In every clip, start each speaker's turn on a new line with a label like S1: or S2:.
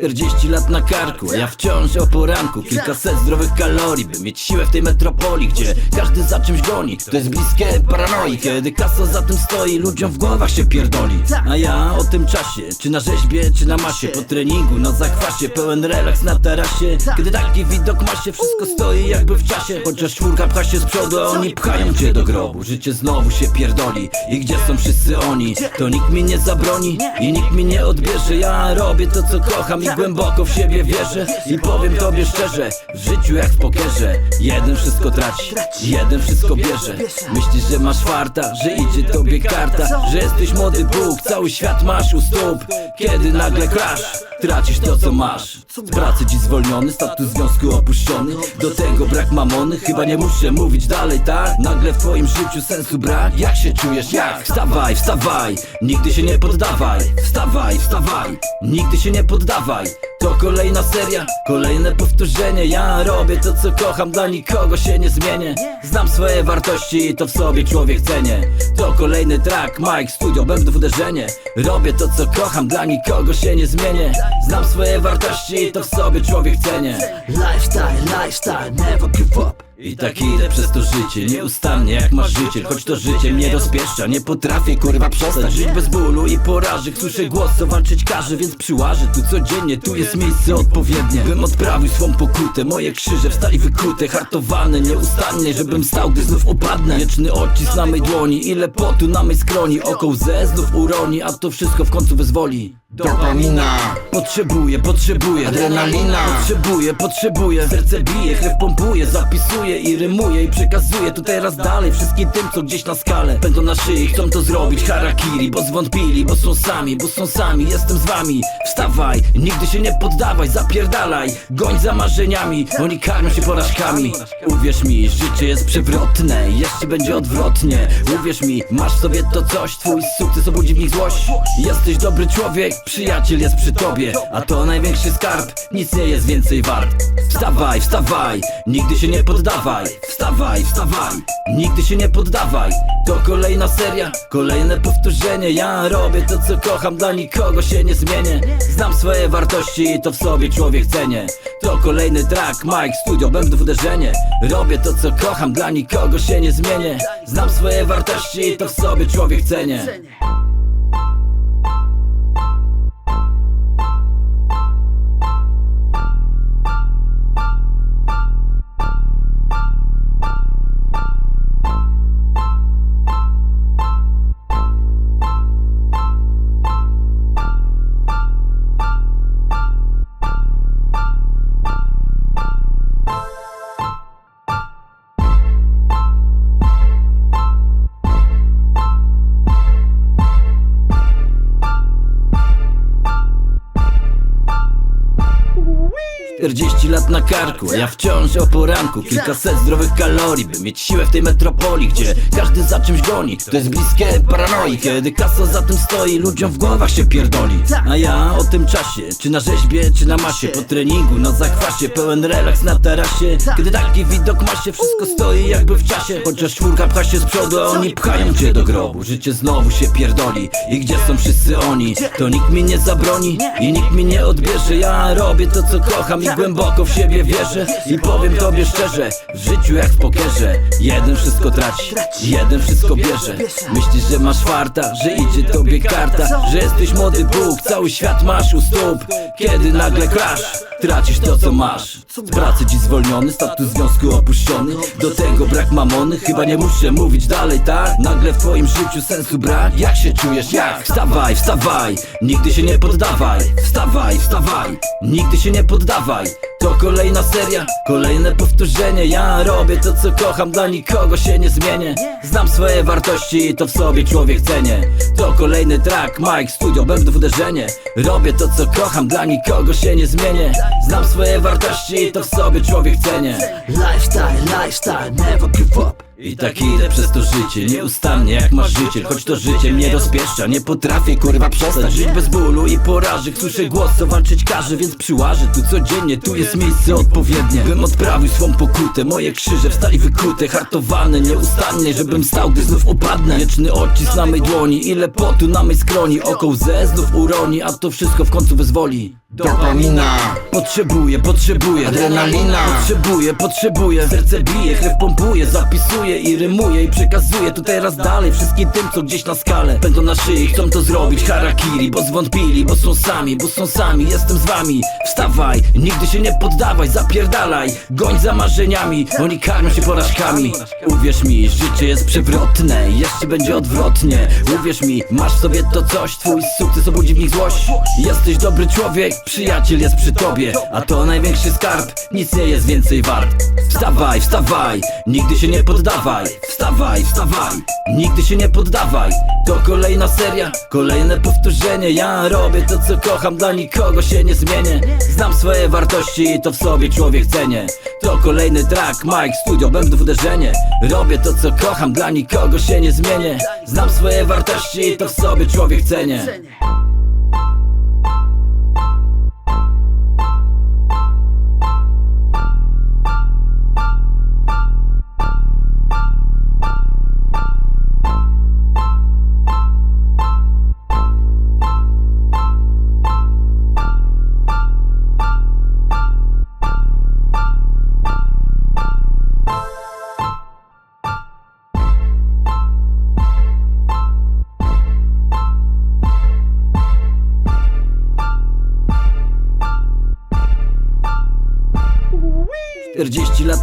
S1: 40 lat na karku, a ja wciąż o poranku. Kilkaset zdrowych kalorii, by mieć siłę w tej metropolii Gdzie każdy za czymś goni, to jest bliskie paranoi Kiedy kasa za tym stoi, ludziom w głowach się pierdoli. A ja o tym czasie, czy na rzeźbie, czy na masie Po treningu, na zakwasie, pełen relaks na tarasie. Kiedy taki widok ma się, wszystko stoi jakby w czasie. Chociaż czwórka pcha się z przodu, a oni pchają cię do grobu. Życie znowu się pierdoli. I gdzie są wszyscy oni? To nikt mi nie zabroni i nikt mi nie odbierze. Ja robię to co kocham i głęboko w siebie wierzę I powiem tobie szczerze, w życiu jak w pokerze Jeden wszystko traci, jeden wszystko bierze. Myślisz, że masz farta, że idzie tobie karta Że jesteś młody Bóg, cały świat masz u stóp. Kiedy nagle crash, tracisz to co masz. Z pracy dziś zwolniony, status związku opuszczony. Do tego brak mamony, chyba nie muszę mówić dalej, tak? Nagle w twoim życiu sensu brak, jak się czujesz, jak? Wstawaj, wstawaj, nigdy się nie poddawaj Wstawaj, wstawaj, nigdy się nie poddawaj. To kolejna seria, kolejne powtórzenie. Ja robię to co kocham, dla nikogo się nie zmienię. Znam swoje wartości i to w sobie człowiek cenię. To kolejny track, Mike Studio, będę w uderzenie. Robię to co kocham, dla nikogo się nie zmienię. Znam swoje wartości i to w sobie człowiek cenię.
S2: Lifestyle, lifestyle, never give up
S1: i tak idę przez to życie, nieustannie jak marzyciel Choć to życie mnie rozpieszcza, nie potrafię kurwa przestać Żyć bez bólu i porażek, słyszę głos co walczyć każe Więc przyłażę tu codziennie, tu jest miejsce odpowiednie Bym odprawił swą pokutę, moje krzyże w stali wykute Hartowane nieustannie, żebym stał, gdy znów opadnę Wieczny odcisk na mej dłoni, ile potu na mej skroni. Oko łzę znów uroni, a to wszystko w końcu wyzwoli
S2: Dopamina.
S1: Potrzebuję, potrzebuję
S2: Adrenalina.
S1: Potrzebuję, potrzebuję. Serce bije, krew pompuje Zapisuję i rymuję i przekazuję Tu teraz dalej wszystkim tym, co gdzieś na skalę Będą na szyi, chcą to zrobić. Harakiri, bo zwątpili, bo są sami Bo są sami, jestem z wami. Wstawaj, nigdy się nie poddawaj Zapierdalaj, goń za marzeniami Oni karmią się porażkami. Uwierz mi, życie jest przewrotne Jeszcze będzie odwrotnie. Uwierz mi, masz w sobie to coś Twój sukces obudzi w nich złość. Jesteś dobry człowiek, przyjaciel jest przy tobie A to największy skarb, nic nie jest więcej wart. Wstawaj, wstawaj, nigdy się nie poddawaj. Wstawaj, wstawaj, nigdy się nie poddawaj. To kolejna seria, kolejne powtórzenie. Ja robię to co kocham, dla nikogo się nie zmienię. Znam swoje wartości i to w sobie człowiek cenię. To kolejny track, Mike Studio, będę w uderzenie. Robię to co kocham, dla nikogo się nie zmienię. Znam swoje wartości i to w sobie człowiek cenię Czterdzieści lat na karku, a ja wciąż o poranku. Kilkaset zdrowych kalorii, by mieć siłę w tej metropolii Gdzie każdy za czymś goni, to jest bliskie paranoi Kiedy kasa za tym stoi, ludziom w głowach się pierdoli. A ja o tym czasie, czy na rzeźbie, czy na masie Po treningu, na zakwasie, pełen relaks na tarasie. Kiedy taki widok ma się, wszystko stoi jakby w czasie. Chociaż czwórka pcha się z przodu, a oni pchają cię do grobu. Życie znowu się pierdoli. I gdzie są wszyscy oni? To nikt mi nie zabroni i nikt mi nie odbierze. Ja robię to co kocham i głęboko w siebie wierzę I powiem tobie szczerze, w życiu jak w pokerze Jeden wszystko traci, jeden wszystko bierze. Myślisz, że masz farta, że idzie tobie karta Że jesteś młody Bóg, cały świat masz u stóp. Kiedy nagle crash, tracisz to co masz. Z pracy dziś zwolniony, status związku opuszczony. Do tego brak mamony, chyba nie muszę mówić dalej, tak? Nagle w twoim życiu sensu brak, jak się czujesz, jak? Wstawaj, wstawaj, nigdy się nie poddawaj. Wstawaj, wstawaj, nigdy się nie poddawaj to kolejna seria, kolejne powtórzenie. Ja robię to co kocham, dla nikogo się nie zmienię. Znam swoje wartości i to w sobie człowiek cenię. To kolejny track, Mike Studio, w uderzenie. Robię to co kocham, dla nikogo się nie zmienię. Znam swoje wartości i to w sobie człowiek cenię.
S2: Lifestyle, lifestyle, never give up
S1: I tak idę przez to życie, nieustannie jak marzyciel. Choć to życie mnie rozpieszcza, nie potrafię kurwa przestać Żyć bez bólu i porażek, słyszę głos co walczyć każe Więc przyłażę tu codziennie, tu jest miejsce odpowiednie Bym odprawił swą pokutę, moje krzyże w stali wykute Hartowane nieustannie, żebym stał, gdy znów upadnę. Wieczny odcisk na mej dłoni, ile potu na mej skroni. Oko łzę znów uroni, a to wszystko w końcu wyzwoli
S2: Dopamina.
S1: Potrzebuję, potrzebuję
S2: Adrenalina.
S1: Potrzebuję, potrzebuję. Serce bije, krew pompuje Zapisuję i rymuję i przekazuję Tu teraz dalej wszystkim tym, co gdzieś na skalę Będą na szyi, chcą to zrobić. Harakiri, bo zwątpili, bo są sami Bo są sami, jestem z wami. Wstawaj, nigdy się nie poddawaj Zapierdalaj, goń za marzeniami Oni karmią się porażkami. Uwierz mi, życie jest przewrotne Jeszcze będzie odwrotnie. Uwierz mi, masz w sobie to coś Twój sukces obudzi w nich złość. Jesteś dobry człowiek, przyjaciel jest przy tobie A to największy skarb, nic nie jest więcej wart. Wstawaj, wstawaj, nigdy się nie poddawaj. Wstawaj, wstawaj, nigdy się nie poddawaj. To kolejna seria, kolejne powtórzenie. Ja robię to co kocham, dla nikogo się nie zmienię. Znam swoje wartości i to w sobie człowiek cenię. To kolejny track, Mike Studio, bębnów uderzenie. Robię to co kocham, dla nikogo się nie zmienię. Znam swoje wartości i to w sobie człowiek cenię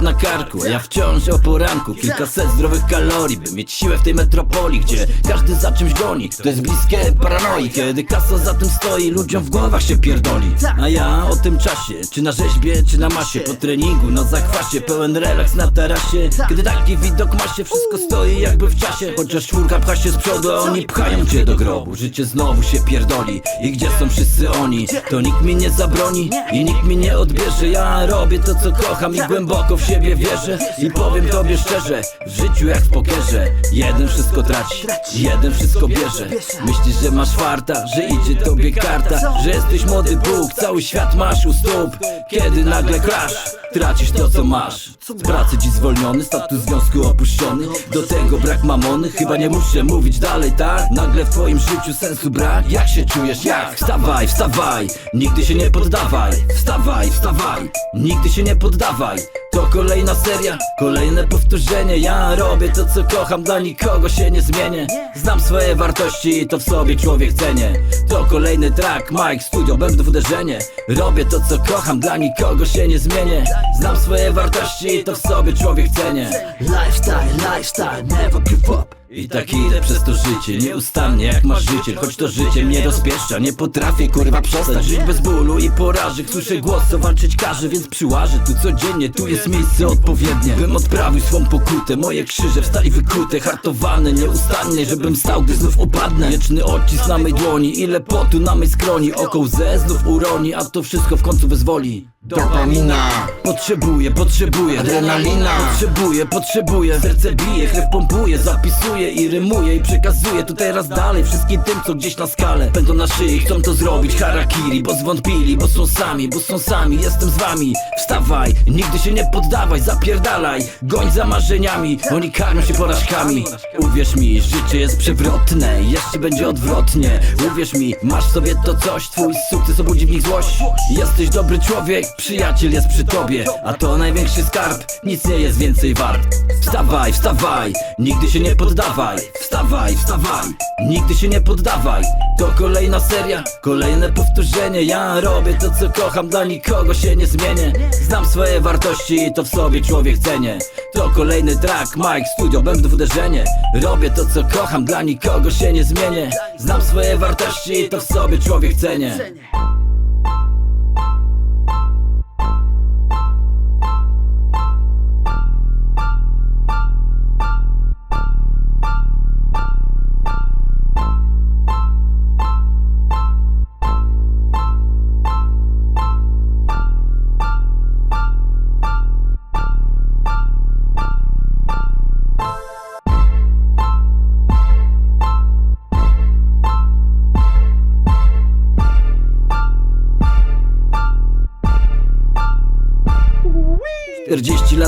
S1: Na karku, a ja wciąż o poranku. Kilkaset zdrowych kalorii, by mieć siłę w tej metropolii Gdzie każdy za czymś goni, to jest bliskie paranoi Kiedy kasa za tym stoi, ludziom w głowach się pierdoli. A ja o tym czasie, czy na rzeźbie, czy na masie Po treningu, na zakwasie, pełen relaks na tarasie. Kiedy taki widok ma się, wszystko stoi jakby w czasie. Chociaż czwórka pcha się z przodu, a oni pchają cię do grobu. Życie znowu się pierdoli. I gdzie są wszyscy oni? To nikt mi nie zabroni i nikt mi nie odbierze. Ja robię to co kocham i głęboko w siebie wierzę I powiem tobie szczerze, w życiu jak w pokerze Jeden wszystko traci, jeden wszystko bierze. Myślisz, że masz farta, że idzie tobie karta Że jesteś młody Bóg, cały świat masz u stóp. Kiedy nagle crash, tracisz to co masz Z pracy dziś zwolniony, status związku opuszczony. Do tego brak mamony, chyba nie muszę mówić dalej, tak? Nagle w twoim życiu sensu brak, jak się czujesz, jak? Wstawaj, wstawaj, nigdy się nie poddawaj. Wstawaj, wstawaj, nigdy się nie poddawaj. To kolejna seria, kolejne powtórzenie. Ja robię to co kocham, dla nikogo się nie zmienię. Znam swoje wartości i to w sobie człowiek cenię. To kolejny track, Mike Studio, bębnów uderzenie. Robię to co kocham, dla nikogo się nie zmienię. Znam swoje wartości i to w sobie człowiek cenię.
S2: Lifestyle, lifestyle, never give up.
S1: I tak idę przez to życie, nieustannie jak marzyciel Choć to życie mnie rozpieszcza, nie potrafię kurwa przestać Żyć bez bólu i porażek, słyszę głos co walczyć każe Więc przyłażę. Tu codziennie, tu jest miejsce odpowiednie Bym odprawił swą pokutę, moje krzyże w stali wykute Hartowane nieustannie, żebym stał, gdy znów upadnę. Wieczny odcisk na mej dłoni, ile potu na mej skroni. Oko łzę znów uroni, a to wszystko w końcu wyzwoli
S2: Dopamina.
S1: Potrzebuję, potrzebuję
S2: Adrenalina.
S1: Potrzebuję, potrzebuję. Serce bije, krew pompuje Zapisuję i rymuję i przekazuję Tu teraz dalej wszystkim tym, co gdzieś na skalę Będą na szyi, chcą to zrobić. Harakiri, bo zwątpili, bo są sami Bo są sami, jestem z wami. Wstawaj, nigdy się nie poddawaj Zapierdalaj, goń za marzeniami Oni karmią się porażkami. Uwierz mi, życie jest przewrotne Jeszcze będzie odwrotnie. Uwierz mi, masz sobie to coś Twój sukces obudzi w nich złość. Jesteś dobry człowiek, przyjaciel jest przy tobie A to największy skarb, nic nie jest więcej wart. Wstawaj, wstawaj, nigdy się nie poddawaj. Wstawaj, wstawaj, nigdy się nie poddawaj. To kolejna seria, kolejne powtórzenie. Ja robię to co kocham, dla nikogo się nie zmienię. Znam swoje wartości i to w sobie człowiek cenię. To kolejny track, Mike Studio, bębnów uderzenie. Robię to co kocham, dla nikogo się nie zmienię. Znam swoje wartości i to w sobie człowiek cenię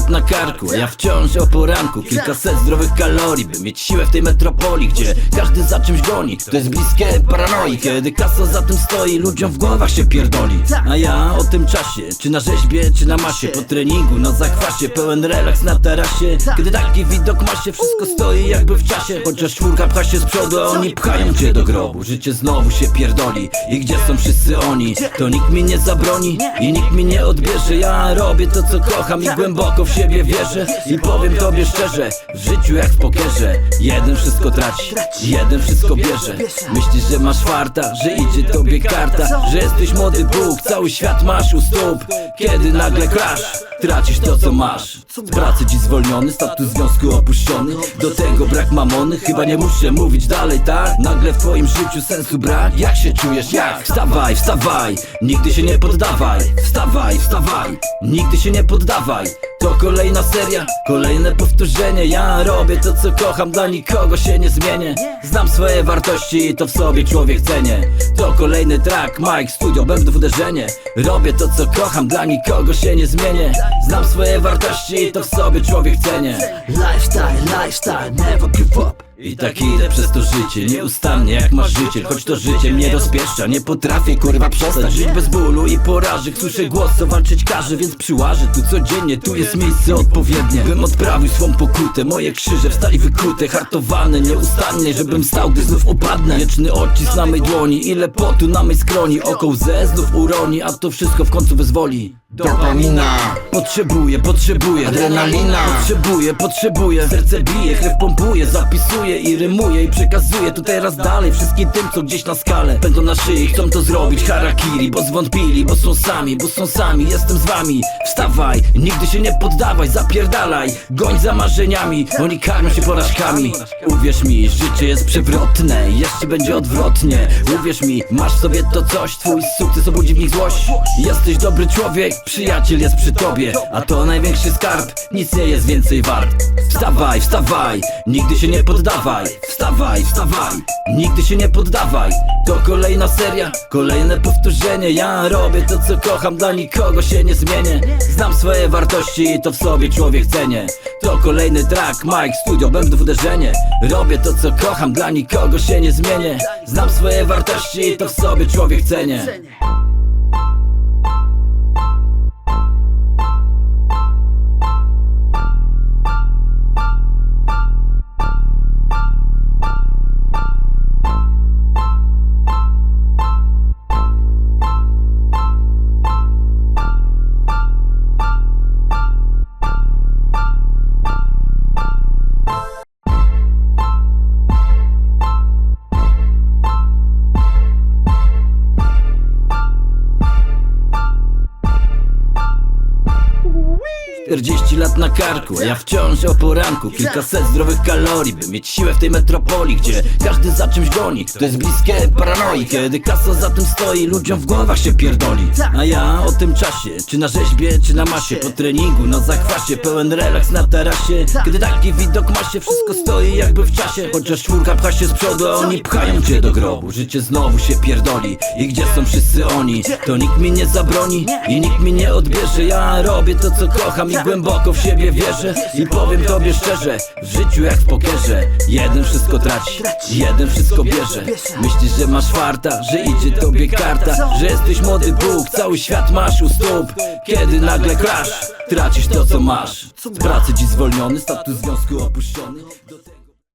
S1: 40 lat na karku, ja wciąż o poranku. Kilkaset zdrowych kalorii, by mieć siłę w tej metropolii Gdzie każdy za czymś goni, to jest bliskie paranoi Kiedy kasa za tym stoi, ludziom w głowach się pierdoli. A ja o tym czasie, czy na rzeźbie, czy na masie Po treningu, na zachwasie, pełen relaks na tarasie. Kiedy taki widok ma się, wszystko stoi jakby w czasie. Chociaż czwórka pcha się z przodu, a oni pchają cię do grobu. Życie znowu się pierdoli. I gdzie są wszyscy oni? To nikt mi nie zabroni i nikt mi nie odbierze. Ja robię to co kocham i głęboko w siebie wierzę I powiem tobie szczerze, w życiu jak w pokerze Jeden wszystko traci, jeden wszystko bierze. Myślisz, że masz farta, że idzie tobie karta Że jesteś młody Bóg, cały świat masz u stóp. Kiedy nagle crash, tracisz to co masz. Z pracy dziś zwolniony, status związku opuszczony. Do tego brak mamony, chyba nie muszę mówić dalej, tak? Nagle w twoim życiu sensu brak, jak się czujesz, jak? Wstawaj, wstawaj, nigdy się nie poddawaj. Wstawaj, wstawaj, nigdy się nie poddawaj. To kolejna seria, kolejne powtórzenie. Ja robię to co kocham, dla nikogo się nie zmienię. Znam swoje wartości i to w sobie człowiek cenię. To kolejny track, Mike, studio, bębnów uderzenie. Robię to co kocham, dla nikogo się nie zmienię Znam swoje wartości i to w sobie człowiek cenię.
S2: Lifestyle, lifestyle, never give up
S1: i tak idę przez to życie, nieustannie jak marzyciel Choć to życie mnie rozpieszcza, nie potrafię kurwa przestać Żyć bez bólu i porażek, słyszę głos co walczyć każe Więc przyłażę tu codziennie, tu jest miejsce odpowiednie Bym odprawił swą pokutę, moje krzyże w stali wykute Hartowane nieustannie, żebym stał gdy znów upadnę. Wieczny odcisk na mej dłoni, ile potu na mej skroni. Oko łzę znów uroni, a to wszystko w końcu wyzwoli.
S2: Dopamina.
S1: Potrzebuję, potrzebuję
S2: Adrenalina.
S1: Potrzebuję, potrzebuję. Serce bije, krew pompuje Zapisuję i rymuję i przekazuję Tu teraz dalej Wszystkim tym, co gdzieś na skalę Będą na szyi, chcą to zrobić Harakiri, bo zwątpili Bo są sami, bo są sami Jestem z wami. Wstawaj, nigdy się nie poddawaj Zapierdalaj, goń za marzeniami Oni karmią się porażkami. Uwierz mi, życie jest przewrotne Jeszcze będzie odwrotnie. Uwierz mi, masz sobie to coś Twój sukces obudzi w nich złość. Jesteś dobry człowiek, przyjaciel jest przy tobie A to największy skarb, nic nie jest więcej wart. Wstawaj, wstawaj, nigdy się nie poddawaj Wstawaj, wstawaj, nigdy się nie poddawaj. To kolejna seria, kolejne powtórzenie. Ja robię to co kocham, dla nikogo się nie zmienię. Znam swoje wartości i to w sobie człowiek cenię. To kolejny track, Mike, studio, bębnów uderzenie. Robię to co kocham, dla nikogo się nie zmienię. Znam swoje wartości i to w sobie człowiek cenię Czterdzieści lat na karku, a ja wciąż o poranku. Kilkaset zdrowych kalorii, by mieć siłę w tej metropolii Gdzie każdy za czymś goni, to jest bliskie paranoi Kiedy kasa za tym stoi, ludziom w głowach się pierdoli. A ja o tym czasie, czy na rzeźbie, czy na masie Po treningu, na zachwasie, pełen relaks na tarasie. Kiedy taki widok ma się, wszystko stoi jakby w czasie. Chociaż czwórka pcha się z przodu, a oni pchają cię do grobu. Życie znowu się pierdoli. I gdzie są wszyscy oni? To nikt mi nie zabroni i nikt mi nie odbierze. Ja robię to co kocham i głęboko w siebie wierzę I powiem tobie szczerze, w życiu jak w pokerze Jeden wszystko traci, jeden wszystko bierze. Myślisz, że masz farta, że idzie tobie karta Że jesteś młody Bóg, cały świat masz u stóp. Kiedy nagle crash, tracisz to co masz. Z pracy dziś zwolniony, status związku opuszczony